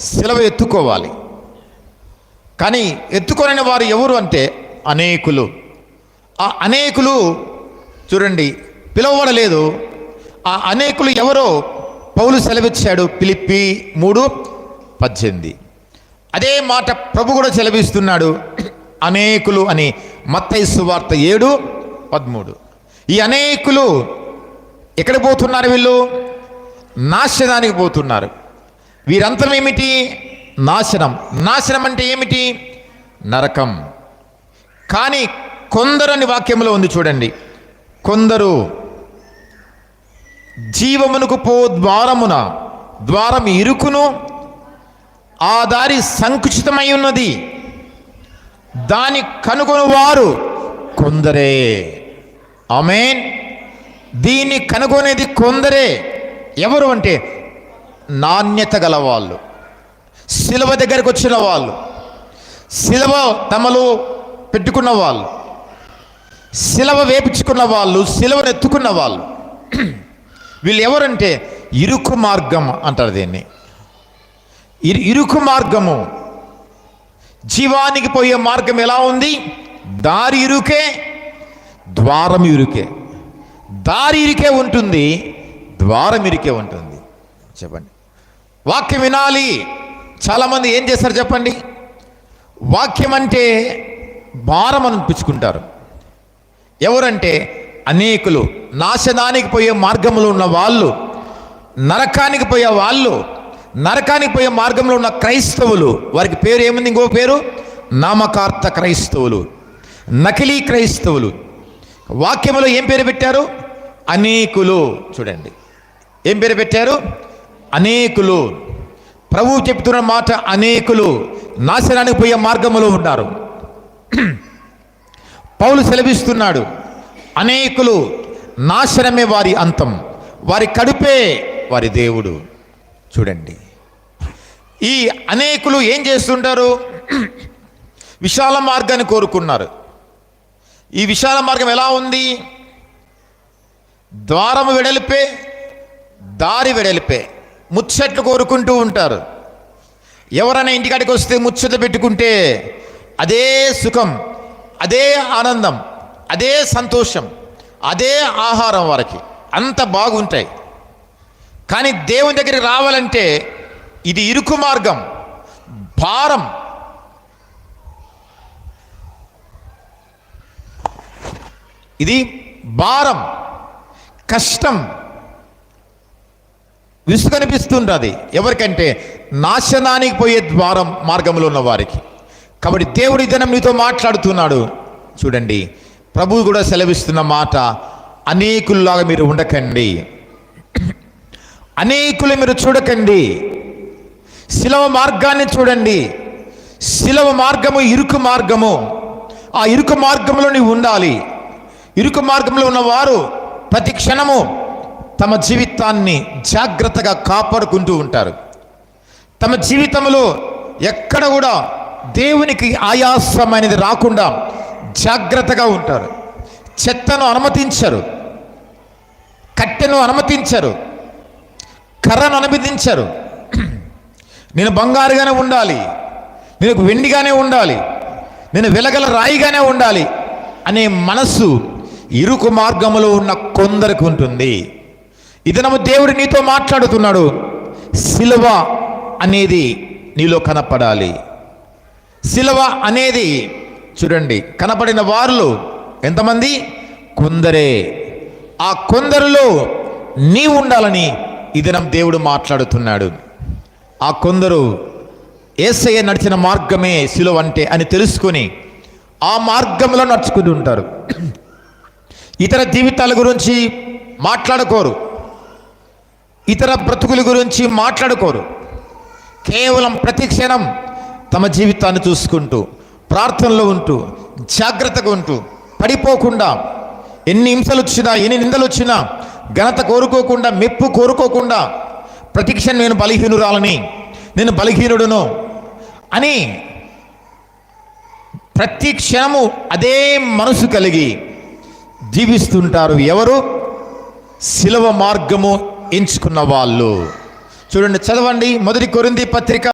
శిలవ ఎత్తుకోవాలి. కానీ ఎత్తుకోలేని వారు ఎవరు అంటే అనేకులు. ఆ అనేకులు చూడండి పిలువబడలేదు. ఆ అనేకులు ఎవరో పౌలు సెలవిచ్చాడు పిలిపి మూడు పద్దెనిమిది. అదే మాట ప్రభు కూడా సెలవిస్తున్నాడు అనేకులు అని మత్తయి సువార్త ఏడు పదమూడు. ఈ అనేకులు ఎక్కడ పోతున్నారు వీళ్ళు? నాశనానికి పోతున్నారు. వీరంతరం ఏమిటి నాశనం. నాశనం అంటే ఏమిటి? నరకం. కానీ కొందరు అని వాక్యంలో ఉంది చూడండి. కొందరు జీవమునకు పో ద్వారమున ద్వారం ఇరుకును ఆ దారి సంకుచితమై ఉన్నది. దాని కనుగొనువారు కొందరే. ఆమెన్. దీన్ని కనుగొనేది కొందరే. ఎవరు అంటే నాణ్యత గలవాళ్ళు. శిలవ శిలువ దగ్గరికి వచ్చిన వాళ్ళు. శిలవ తమలో పెట్టుకున్న వాళ్ళు. శిలవ వేపించుకున్న వాళ్ళు శిలవను ఎత్తుకున్న వాళ్ళు. వీళ్ళు ఎవరంటే ఇరుకు మార్గం అంటారు దీన్ని. ఇరు ఇరుకు మార్గము. జీవానికి పోయే మార్గం ఎలా ఉంది? దారి ఇరుకే ద్వారం ఇరుకే. దారి ఇరుకే ఉంటుంది ద్వారం ఇరుకే ఉంటుంది. చెప్పండి. వాక్యం వినాలి. చాలామంది ఏం చేస్తారు చెప్పండి? వాక్యం అంటే భారం అనిపించుకుంటారు. ఎవరంటే అనేకులు నాశనానికి పోయే మార్గంలో ఉన్న వాళ్ళు నరకానికి పోయే వాళ్ళు నరకానికి పోయే మార్గంలో ఉన్న క్రైస్తవులు. వారికి పేరు ఏముంది? ఇంకో పేరు? నామకార్థ క్రైస్తవులు నకిలీ క్రైస్తవులు. వాక్యములో ఏం పేరు పెట్టారు? అనేకులు. చూడండి. ఏం పేరు పెట్టారు? అనేకులు. ప్రభువు చెప్తున్న మాట అనేకులు. నాశనానికి పోయే మార్గములో ఉన్నారు. పౌలు సెలవిస్తున్నాడు అనేకులు నాశనమే వారి అంతం. వారి కడుపే వారి దేవుడు. చూడండి. ఈ అనేకులు ఏం చేస్తుంటారు? విశాల మార్గాన్ని కోరుకున్నారు. ఈ విశాల మార్గం ఎలా ఉంది? ద్వారము వెడలిపే దారి వెడలిపే. ముచ్చట్లు కోరుకుంటూ ఉంటారు. ఎవరైనా ఇంటికాడికి వస్తే ముచ్చట పెట్టుకుంటే అదే సుఖం అదే ఆనందం అదే సంతోషం అదే ఆహారం వారికి. అంత బాగుంటాయి. కానీ దేవుని దగ్గరికి రావాలంటే ఇది ఇరుకు మార్గం భారం. ఇది భారం కష్టం. విసుగనిపిస్తుంటుంది ఎవరికంటే నాశనానికి పోయే ద్వారం మార్గంలో ఉన్న వారికి. కాబట్టి దేవుడి దినం నీతో మాట్లాడుతున్నాడు. చూడండి ప్రభువు కూడా సెలవిస్తున్న మాట అనేకుల్లాగా మీరు ఉండకండి. అనేకులు మీరు చూడకండి. శిలవ మార్గాన్ని చూడండి. శిలవ మార్గము ఇరుకు మార్గము. ఆ ఇరుకు మార్గంలో నీవు ఉండాలి. ఇరుకు మార్గంలో ఉన్నవారు ప్రతి క్షణము తమ జీవితాన్ని జాగ్రత్తగా కాపాడుకుంటూ ఉంటారు. తమ జీవితంలో ఎక్కడ కూడా దేవునికి ఆయాసమైనది రాకుండా జాగ్రత్తగా ఉంటారు. చెత్తను అనుమతించరు. కట్టెను అనుమతించరు. కర్రను అనుమతించరు. నేను బంగారుగానే ఉండాలి. నేను వెండిగానే ఉండాలి. నేను వెలగల రాయిగానే ఉండాలి అనే మనస్సు ఇరుకు మార్గంలో ఉన్న కొందరికి ఉంటుంది. ఇదనము దేవుడు నీతో మాట్లాడుతున్నాడు. శిలువ అనేది నీలో కనపడాలి. శిలువ అనేది చూడండి కనపడిన వారులు ఎంతమంది? కొందరే. ఆ కొందరిలో నీ ఉండాలని ఇదనం దేవుడు మాట్లాడుతున్నాడు. ఆ కొందరు ఏసయ్య నడిచిన మార్గమే శిలువ అంటే అని తెలుసుకొని ఆ మార్గంలో నడుచుకుంటుంటారు ఇతర జీవితాల గురించి మాట్లాడుకోరు. ఇతర బ్రతుకుల గురించి మాట్లాడుకోరు. కేవలం ప్రతి క్షణం తమ జీవితాన్ని చూసుకుంటూ ప్రార్థనలో ఉంటూ జాగ్రత్తగా ఉంటూ పడిపోకుండా ఎన్ని హింసలు వచ్చినా ఎన్ని నిందలు వచ్చినా ఘనత కోరుకోకుండా మెప్పు కోరుకోకుండా ప్రతి క్షణం నేను బలహీనురాలని నేను బలహీనుడును అని ప్రతి క్షణము అదే మనసు కలిగి జీవిస్తుంటారు ఎవరు? శిలవ మార్గము ఎంచుకున్న వాళ్ళు. చూడండి చదవండి. మొదటి కొరింది పత్రిక